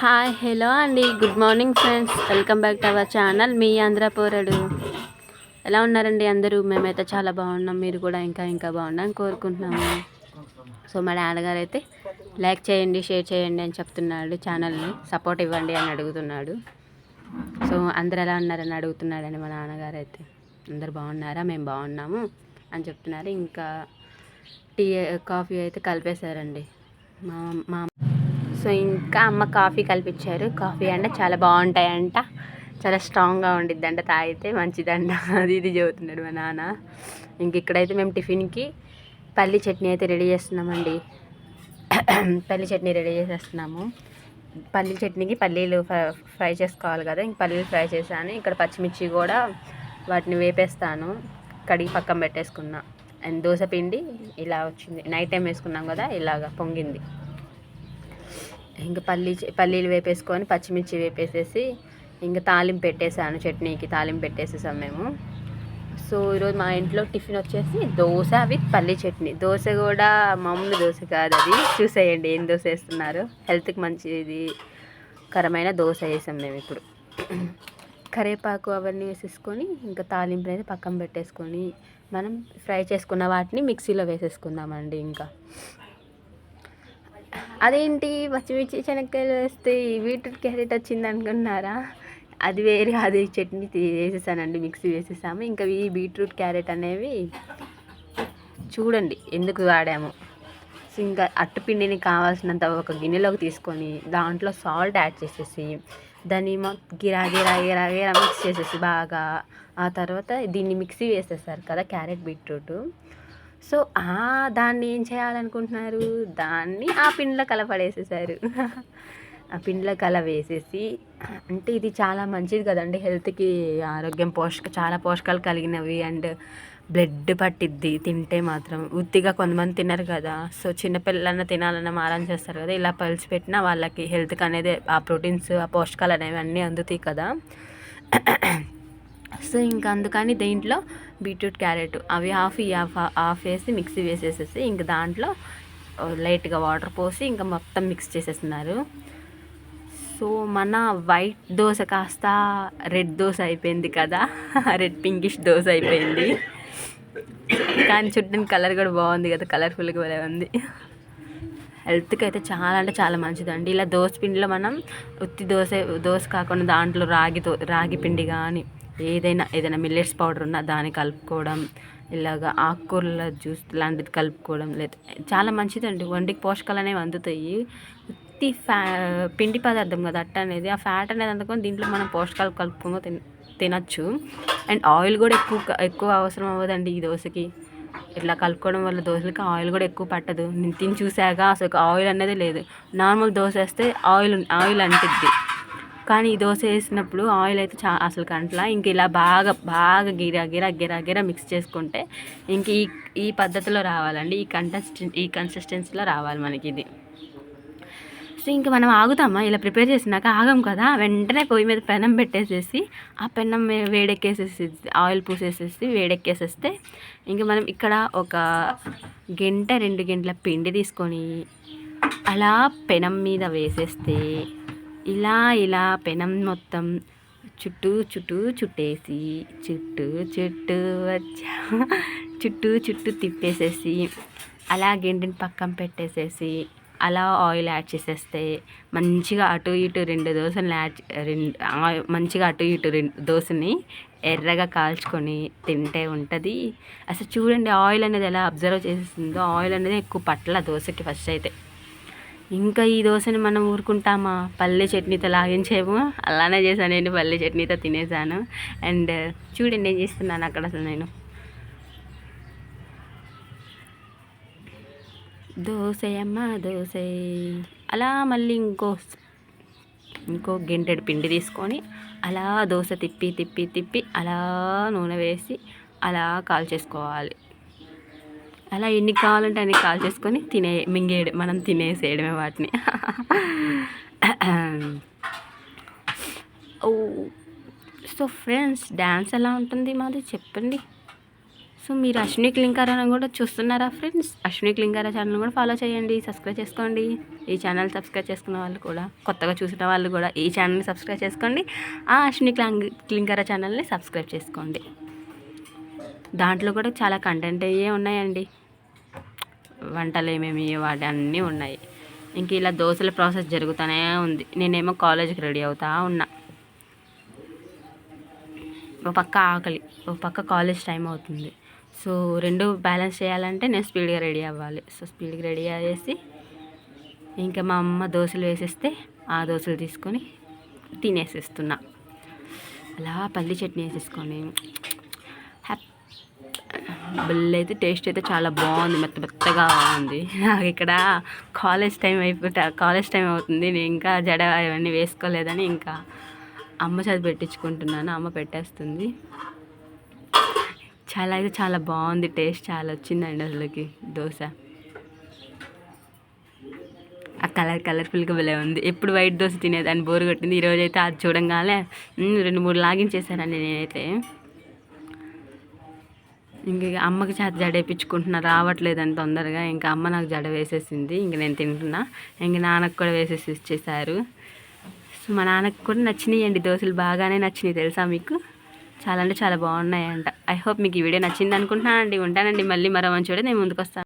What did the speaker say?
Hi hello అండి. Good morning friends. Welcome back to our channel. మీ ఆంధ్ర పోరడు. ఎలా ఉన్నారండి అందరూ? మేమైతే చాలా బాగున్నాం. మీరు కూడా ఇంకా ఇంకా బాగున్నాం కోరుకుంటున్నాము. సో మా నాన్నగారు అయితే లైక్ చేయండి షేర్ చేయండి అని చెప్తున్నాడు ఛానల్ని. సపోర్ట్ ఇవ్వండి అని అడుగుతున్నాడు. సో అందరు ఎలా ఉన్నారని అడుగుతున్నాడని మా నాన్నగారు అయితే. అందరు బాగున్నారా? మేము బాగున్నాము అని చెప్తున్నారు. ఇంకా టీ కాఫీ అయితే కలిపేశారండి. మా మా సో ఇంకా అమ్మ కాఫీ కల్పించారు. కాఫీ అంటే చాలా బాగుంటాయంట. చాలా స్ట్రాంగ్గా ఉండిద్దంట. తాగితే మంచిదంట. అది ఇది చెబుతున్నాడు మా నాన్న. ఇంక ఇక్కడైతే మేము టిఫిన్కి పల్లి చట్నీ అయితే రెడీ చేస్తున్నామండి. పల్లి చట్నీ రెడీ చేసేస్తున్నాము. పల్లి చట్నీకి పల్లీలు ఫ్రై- చేసుకోవాలి కదా. ఇంక పల్లీలు ఫ్రై చేశాను. ఇక్కడ పచ్చిమిర్చి కూడా వాటిని వేపేస్తాను. కడిగి పక్కన పెట్టేసుకున్నా. అండ్ దోశ పిండి ఇలా వచ్చింది. నైట్ టైం వేసుకున్నాం కదా ఇలాగ పొంగింది. ఇంకా పల్లి పల్లీలు వేపేసుకొని పచ్చిమిర్చి వేపేసేసి ఇంకా తాలింపు పెట్టేసాను చట్నీకి తాలింపు పెట్టేసేసాం మేము. సో ఈరోజు మా ఇంట్లో టిఫిన్ వచ్చేసి దోశ విత్ పల్లీ చట్నీ. దోశ కూడా మామూలు దోశ కాదు అది. చూసేయండి ఏం దోశ వేస్తున్నారు. హెల్త్కి మంచిది కరమైన దోశ వేసాం మేము ఇప్పుడు. కరేపాకు అవన్నీ వేసేసుకొని ఇంకా తాలింపు అనేది పక్కన పెట్టేసుకొని మనం ఫ్రై చేసుకున్న వాటిని మిక్సీలో వేసేసుకుందామండి ఇంకా. అదేంటి పచ్చిమిర్చి శనక్కాయలు వేస్తే బీట్రూట్ క్యారెట్ వచ్చింది అనుకున్నారా? అది వేరే అది చట్నీ వేసేసానండి మిక్సీ వేసేసాము. ఇంకా ఈ బీట్రూట్ క్యారెట్ అనేవి చూడండి ఎందుకు వాడాము. సో ఇంకా అట్టుపిండిని కావాల్సినంత ఒక గిన్నెలోకి తీసుకొని దాంట్లో సాల్ట్ యాడ్ చేసేసి దాన్ని గిరా గిరా గిరా గిరా మిక్స్ చేసేసి బాగా ఆ తర్వాత దీన్ని మిక్సీ వేసేసారు కదా క్యారెట్ బీట్రూట్. సో ఆ దాన్ని ఏం చేయాలనుకుంటున్నారు? దాన్ని ఆ పిండిలో కలపడేసేసారు. ఆ పిండిలో కల వేసేసి అంటే ఇది చాలా మంచిది కదండి. హెల్త్కి ఆరోగ్యం పోషక చాలా పోషకాలు కలిగినవి అండ్ బ్లడ్ పట్టిద్ది తింటే మాత్రం. ఉత్తిగా కొంతమంది తినరు కదా. సో చిన్నపిల్లలన్న తినాలన్న మారం చేస్తారు కదా. ఇలా పలిచి పెట్టినా వాళ్ళకి హెల్త్కి అనేది ఆ ప్రోటీన్స్ ఆ పోషకాలు అనేవి అన్నీ అందుతాయి కదా. సో ఇంకా అందుకని దీంట్లో బీట్రూట్ క్యారెట్ అవి హాఫ్ ఈ హాఫ్ హాఫ్ వేసి మిక్సీ వేసేసేసి ఇంక దాంట్లో లైట్గా వాటర్ పోసి ఇంకా మొత్తం మిక్స్ చేసేస్తున్నారు. సో మన వైట్ దోశ కాస్త రెడ్ దోశ అయిపోయింది కదా రెడ్ పింకిష్ దోశ అయిపోయింది. కానీ చుట్టూ కలర్ కూడా బాగుంది కదా కలర్ఫుల్గా భలే ఉంది. హెల్త్కి అయితే చాలా అంటే చాలా మంచిదండి. ఇలా దోశ పిండిలో మనం ఉత్తి దోశ దోశ కాకుండా దాంట్లో రాగి దో రాగి పిండి కానీ ఏదైనా ఏదైనా మిల్లెట్స్ పౌడర్ ఉన్నా దాన్ని కలుపుకోవడం ఇలాగా ఆకుకూరల జ్యూస్ లాంటిది కలుపుకోవడం లేదా చాలా మంచిదండి. వండికి పోషకాలు అనేవి అందుతాయి. ఉత్తి ఫ్యా పిండి పదార్థం కదా అట్ట అనేది. ఆ ఫ్యాట్ అనేది అందుకొని దీంట్లో మనం పోషకాలు కలుపుకొని తిన తినచ్చు. అండ్ ఆయిల్ కూడా ఎక్కువ ఎక్కువ అవసరం అవ్వదండి ఈ దోశకి. ఇట్లా కలుపుకోవడం వల్ల దోశలకి ఆయిల్ కూడా ఎక్కువ పట్టదు. నేను తిని చూసాక అసలు ఆయిల్ అనేది లేదు. నార్మల్ దోశ వేస్తే ఆయిల్ ఆయిల్ అంటుద్ది. కానీ ఈ దోశ వేసినప్పుడు ఆయిల్ అయితే చా అసలు కంట్లా. ఇంక ఇలా బాగా బాగా గిరా గిరా గిరా గిరా మిక్స్ చేసుకుంటే ఇంక ఈ ఈ పద్ధతిలో రావాలండి. ఈ కన్సిస్టెన్ ఈ కన్సిస్టెన్సీలో రావాలి మనకి ఇది. సో ఇంకా మనం ఆగుతామా? ఇలా ప్రిపేర్ చేసినాక ఆగం కదా? వెంటనే పొయ్యి మీద పెనం పెట్టేసేసి ఆ పెనం వేడెక్కేసేసి ఆయిల్ పూసేసేసి వేడెక్కేసేస్తే ఇంకా మనం ఇక్కడ ఒక గంట రెండు గంటల పిండి తీసుకొని అలా పెనం మీద వేసేస్తే ఇలా ఇలా పెనం మొత్తం చుట్టూ చుట్టూ చుట్టేసి చుట్టూ చుట్టూ వచ్చా చుట్టూ చుట్టూ తిప్పేసేసి అలా గిండిని పక్కన పెట్టేసేసి అలా ఆయిల్ యాడ్ చేసేస్తే మంచిగా అటు ఇటు రెండు దోశలు యాడ్ రెండు మంచిగా అటు ఇటు రెండు దోశని ఎర్రగా కాల్చుకొని తింటే ఉంటుంది. అసలు చూడండి ఆయిల్ అనేది ఎలా అబ్జర్వ్ చేసేస్తుందో ఆయిల్ అనేది ఎక్కువ పట్ల దోశకి ఫస్ట్ అయితే. ఇంకా ఈ దోశని మనం ఊరుకుంటామా? పల్లె చట్నీతో లాగించేము. అలానే చేశాను నేను పల్లె చట్నీతో తినేసాను అండ్ చూడండి ఏం చేస్తున్నాను అక్కడ అసలు నేను. దోశయమ్మ దోశ. అలా మళ్ళీ ఇంకో ఇంకో గెంటెడు పిండి తీసుకొని అలా దోశ తిప్పి తిప్పి తిప్పి అలా నూనె వేసి అలా కాల్చేసుకోవాలి. అలా ఎన్ని కావాలంటే అన్ని కాల్ చేసుకొని తినే మింగేయడం మనం తినేసేయడమే వాటిని. ఓ సో ఫ్రెండ్స్ డ్యాన్స్ ఎలా ఉంటుంది మాది చెప్పండి. సో మీరు అశ్విని క్లింకారా కూడా చూస్తున్నారా ఫ్రెండ్స్? అశ్విని క్లింకారా ఛానల్ కూడా ఫాలో చేయండి సబ్స్క్రైబ్ చేసుకోండి. ఈ ఛానల్ సబ్స్క్రైబ్ చేసుకున్న వాళ్ళు కూడా కొత్తగా చూసిన వాళ్ళు కూడా ఈ ఛానల్ని సబ్స్క్రైబ్ చేసుకోండి. ఆ అశ్విని క్లాంగ్ క్లింకారా ఛానల్ని సబ్స్క్రైబ్ చేసుకోండి. దాంట్లో కూడా చాలా కంటెంట్ అయ్యే ఉన్నాయండి. వంటలు ఏమేమి వాటి అన్నీ ఉన్నాయి. ఇంక ఇలా దోశల ప్రాసెస్ జరుగుతూనే ఉంది. నేనేమో కాలేజీకి రెడీ అవుతా ఉన్నా. ఒక పక్క ఆకలి ఒక పక్క కాలేజ్ టైం అవుతుంది. సో రెండు బ్యాలెన్స్ చేయాలంటే నేను స్పీడ్గా రెడీ అవ్వాలి. సో స్పీడ్గా రెడీ అయ్యేసి ఇంకా మా అమ్మ దోశలు వేసేస్తే ఆ దోశలు తీసుకొని తినేసేస్తున్నా. అలా పల్లి చట్నీ వేసేసుకొని బుల్ అయితే టేస్ట్ అయితే చాలా బాగుంది మెత్త మెత్తగా ఉంది. నాకు ఇక్కడ కాలేజ్ టైం అయిపోతే కాలేజ్ టైం అవుతుంది నేను ఇంకా జడ అవన్నీ వేసుకోలేదని ఇంకా అమ్మ చదివి పెట్టించుకుంటున్నాను అమ్మ పెట్టేస్తుంది. చాలా అయితే చాలా బాగుంది టేస్ట్ చాలా వచ్చిందండి అసలుకి దోశ. ఆ కలర్ కలర్ఫుల్గా భలే ఉంది. ఎప్పుడు వైట్ దోశ తినేదాన్ని బోరు కొట్టింది. ఈరోజు అయితే అది చూడంగానే రెండు మూడు లాగిన్ లాగించేసానండి నేనైతే. ఇంక అమ్మకి చేత జడ వేయించుకుంటున్నా రావట్లేదని తొందరగా ఇంకా అమ్మ నాకు జడ వేసేసింది ఇంక నేను తింటున్నా. ఇంక నాన్నకు కూడా వేసేసి ఇచ్చేసారు సో మా నాన్నకు కూడా నచ్చినాయండి దోశలు బాగానే నచ్చినాయి తెలుసా మీకు? చాలా అంటే చాలా బాగున్నాయంట. ఐ హోప్ మీకు ఈ వీడియో నచ్చింది అనుకుంటున్నానండి ఉంటానండి మళ్ళీ మరో మంచి నేను ముందుకు వస్తాను